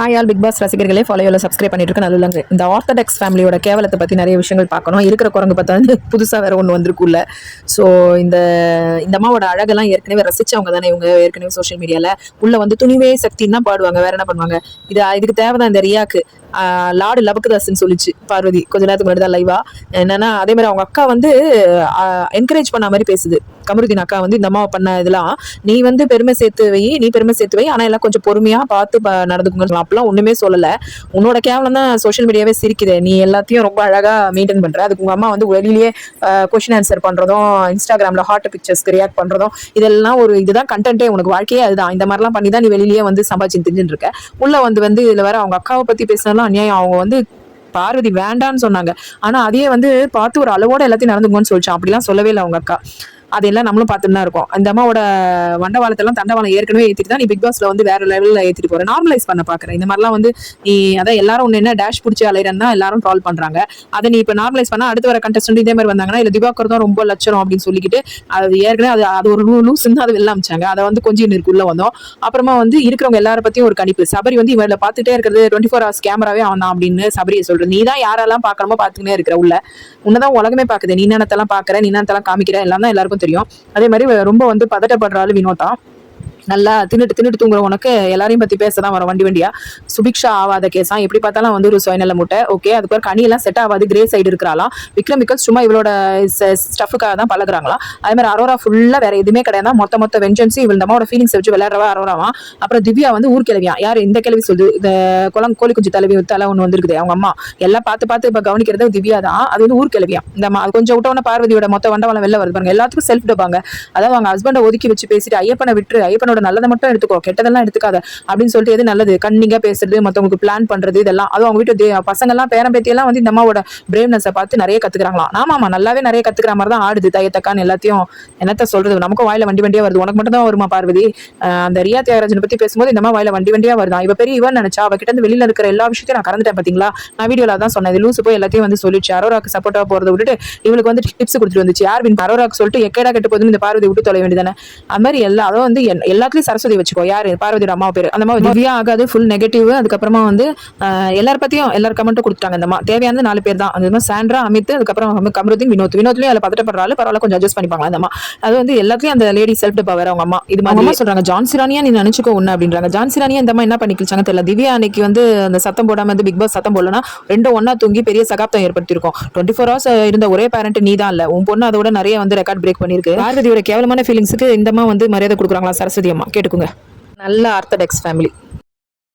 Hi all big pass ரசிகர்களே ஃபாலோவில் subscribe பண்ணிட்டு இருக்க நல்ல இந்த ஆர்த்தடாக்ஸ் ஃபேமிலியோட கேவலத்தை பற்றி நிறைய விஷயங்கள் பார்க்கணும். இருக்கிற குரங்கு பார்த்தா வந்து புதுசாக வேற ஒன்று வந்திருக்குல்ல ஸோ இந்த இந்த அம்மாவோட அழகெல்லாம் ஏற்கனவே ரசிச்சவங்க தானே இவங்க ஏற்கனவே சோஷியல் மீடியாவில் உள்ள வந்து துணிவே சக்தின்னு தான் பாடுவாங்க. வேற என்ன பண்ணுவாங்க? இது இதுக்கு தேவைதான் இந்த ரியாக்கு. லாடு லபக்குதாஸ்ன்னு சொல்லிச்சு பார்வதி. கொஞ்ச நேரத்துக்கு முன்னாடி தான் லைவா என்னன்னா அதே மாதிரி அவங்க அக்கா வந்து என்கரேஜ் பண்ண மாதிரி பேசுது. கமருதீன் அக்கா வந்து இந்த அம்மாவை பண்ண இதெல்லாம் நீ வந்து பெருமை சேர்த்து வை நீ பெருமை சேர்த்து வை ஆனால் எல்லாம் கொஞ்சம் பொறுமையாக பார்த்து ப- நடந்துக்குங்க அப்படிலாம் ஒன்றுமே சொல்லலை. உன்னோட கேவலம் தான் சோஷியல் மீடியாவே சிரிக்குது. நீ எல்லாத்தையும் ரொம்ப அழகாக மெயின்டைன் பண்ணுற அதுக்கு உங்கள் அம்மா வந்து வெளியிலேயே கொஷின் ஆன்சர் பண்ணுறதும் இன்ஸ்டாகிராமில் ஹார்ட் பிக்சர்ஸ்க்கு ரியாக்ட் பண்ணுறதும் இதெல்லாம் ஒரு இதுதான் கண்டென்ட்டே உனக்கு வாழ்க்கையே அதுதான். இந்த மாதிரிலாம் பண்ணி தான் நீ வெளியிலேயே வந்து சம்பாதிச்சு தெரிஞ்சுட்டு இருக்க. உள்ளே வந்து வந்து இதில் வேற அவங்க அக்காவை பற்றி பேசினாலும் அநியாயம். அவங்க வந்து பார்வதி வேண்டான்னு சொன்னாங்க. ஆனால் அதையே வந்து பார்த்து ஒரு அளவோட எல்லாத்தையும் நடந்துக்கோன்னு சொல்லிச்சான். அப்படிலாம் சொல்லவே இல்லை அவங்க அக்கா. அதெல்லாம் நம்மளும் பார்த்துட்டு தான் இருக்கோம். அந்த அம்மாவோட வண்டவாளத்தெல்லாம் தண்டவாளம் ஏற்கனவே ஏற்றிட்டு தான் நீ பிக் பாஸ்ல வந்து வேற லெவலில் ஏற்றிட்டு போற. நார்மலைஸ் பண்ண பார்க்குறேன் இந்த மாதிரிலாம் வந்து நீ அதான் எல்லாரும் ஒன்று என்ன டேஷ் பிடிச்சி அலையிறன்னா எல்லாரும் ட்ரால் பண்ணுறாங்க அதை நீ இப்போ நார்மலைஸ் பண்ணால் அடுத்து வர கண்டஸ்டன்ட் இதே மாதிரி வந்தாங்கன்னா இல்லை திவாகர் தான் ரொம்ப லட்சணம் அப்படின்னு சொல்லிக்கிட்டு அது ஏற்கனவே அது அது ஒரு லூஸ்ன்னு அதை வெளில அமைச்சாங்க. அதை வந்து கொஞ்சம் இருக்குள்ளே வந்தோம். அப்புறமா வந்து இருக்கிறவங்க எல்லாரை பற்றியும் ஒரு கணிப்பு. சபரி வந்து இவரில் பார்த்துட்டே இருக்கிறது டுவெண்ட்டி ஃபோர் ஹவர்ஸ் கேமராவே அவன் தான் அப்படின்னு சபரியை சொல்கிறேன் நீ தான் யாரெல்லாம் பார்க்கணுமோ பார்த்துக்கினே இருக்கிற உள்ள. உன்னதான் உலகமே பார்க்குது. நீ என்னத்தெல்லாம் பார்க்குற நீ என்னத்தெல்லாம் காமிக்கிற எல்லாம் தான் எல்லாருக்கும் தெரியும். அதே மாதிரி ரொம்ப வந்து பதட்டப்படுறாரு வினோதா. நல்லா தின்னுட்டு தின்னுட்டு தூங்குற உனக்கு எல்லாரையும் பத்தி பேசதான் வரும் வண்டி வண்டியா? சுபிக்ஷா ஆவாத கேஸா எப்படி பார்த்தாலும் வந்து ஒரு சுயநல முட்டை. ஓகே அதுக்கு ஒரு கனியெல்லாம் செட் ஆகாது கிரே சைடு இருக்கிறாலாம் விக்ரம் பிகாஸ் சும்மா இவளோட ஸ்டஃபுக்காக தான் பழகுறாங்களா அதே மாதிரி அரோரா ஃபுல்லா வேற எதுவுமே கிடையாது மொத்த மொத்த வெஞ்சன்ஸும் இவள் இந்த ஃபீலிங்ஸ் வச்சு விளையாடுறவா அரோராவா? அப்புறம் திவ்யா வந்து ஊர் ஊர்கிழவியா யார்? இந்த கிழவி சொல்லுது இந்த குளம் கோழி குஞ்சு தலைவி தலை ஒன்று வந்திருக்குது அவங்க அம்மா. எல்லாம் பார்த்து பார்த்து இப்போ கவனிக்கிறது திவ்யா தான். அது வந்து ஊர் ஊர்கிழவியா இந்த அம்மா அது கொஞ்சம் விட்டவன பார்வதியோட மொத்த வண்டவளம் வெளில வருது பாருங்க. எல்லாத்துக்கும் செல்ஃப் டப்பாங்க அதாவது அவங்க ஹஸ்பண்டை ஒதுக்கி வச்சு பேசிட்டு ஐயப்பனை விட்டுரு ஐயப்பனோட நல்லதை மட்டும் எடுத்துக்கோ கெட்டதெல்லாம் எடுத்துக்காத அப்படின்னு சொல்லிட்டு எது நல்லது? கண்ணிங்கா பேசுறது மத்தவங்களுக்கு பிளான் பண்றது இதெல்லாம். அதுவும் அவங்க வீட்டு தே- பசங்க எல்லாம் பேரன் வந்து இந்த அம்மாவோட பிரேவ்னஸை பார்த்து நிறைய கத்துக்கிறாங்களாம். ஆமா நல்லாவே நிறைய கத்துக்கிற மாதிரி தான் ஆடுது தயத்தக்கான்னு எல்லாத்தையும். என்னத்த சொல்றது? நமக்கும் வாயில வண்டி வண்டியா வருது. உனக்கு மட்டும் தான் வருமா பார்வதி? அந்த ரியா தியாகராஜனை பத்தி பேசும்போது இந்த மாதிரி வாயில வண்டி வண்டியா வருதான் இவ பெரிய இவன் நினைச்சா அவ கிட்ட இருந்து வெளியில இருக்கிற எல்லா விஷயத்தையும் நான் கறந்துட்டேன் பாத்தீங்களா? நான் வீடியோல தான் சொன்னேன். இது லூசு போய் எல்லாத்தையும் வந்து சொல்லிச்சு அரோராக்கு சப்போர்ட்டா போறதை விட்டுட்டு இவளுக்கு வந்து டிப்ஸ் கொடுத்துட்டு வந்துச்சு. யார் வின் அரோராக்கு சொல்லிட்டு எக்கேடா கெட்டு போதுன்னு இந்த பார்வதி விட்டு தொலை வேண்டியதானே அது மாதிரி எல்லா அதுவும் வந்து என்- எல்லாத்துலயும் சரஸ்வதி வச்சுக்கோ. யாரு? பார்வதியோட அம்மா பேரு. அந்த மாதிரி திவ்யா ஆகாது ஃபுல் நெகட்டிவ் அதுக்கப்புறமா வந்து எல்லார் பத்தியும் எல்லார் கமெண்ட்டும் கொடுத்துட்டாங்க இந்த தேவையானது நாலு பேர் தான். அந்த மாதிரி சாண்ட்ரா அமித் அதுக்கப்புறம் கமருதீன் வினோத். வினோத்லயும் அதில் பதட்டப்படுறாள் பரவாயில்ல கொஞ்சம் அட்ஜஸ்ட் பண்ணிப்பாங்க அந்த அம்மா. அது வந்து எல்லாத்துலயும் அந்த லேடி செல்ஃப் வேற அவங்க அம்மா. இது மாதிரி சொல்றாங்க ஜான்சிரானியா நீ நினைச்சுக்கோ ஒண்ணு அப்படின்றாங்க. ஜான்சிரானியா இந்த அம்மா என்ன பண்ணிக்கிச்சாங்க தெரியல. திவ்யா அன்னைக்கு வந்து அந்த சத்தம் போடாம வந்து பிக் பாஸ் சத்தம் போடலனா ரெண்டும் ஒண்ணா தூங்கி பெரிய சகாப்தம் ஏற்படுத்தியிருக்கோம். டுவெண்ட்டி ஃபோர் ஹவர்ஸ் இருந்த ஒரே பேரண்ட் நீ தான் இல்ல. உன் பொண்ணு அதோட நிறைய வந்து ரெக்கார்ட் பிரேக் பண்ணிருக்கு பார்வதியோட கேவலமான ஃபீலிங்ஸுக்கு இந்த அம்மா வந்து மரியாதை கொடுக்குறாங்களா சரஸ்வதி அம்மா கேட்டுக்கோங்க. நல்ல ஆர்த்தடாக்ஸ் ஃபேமிலி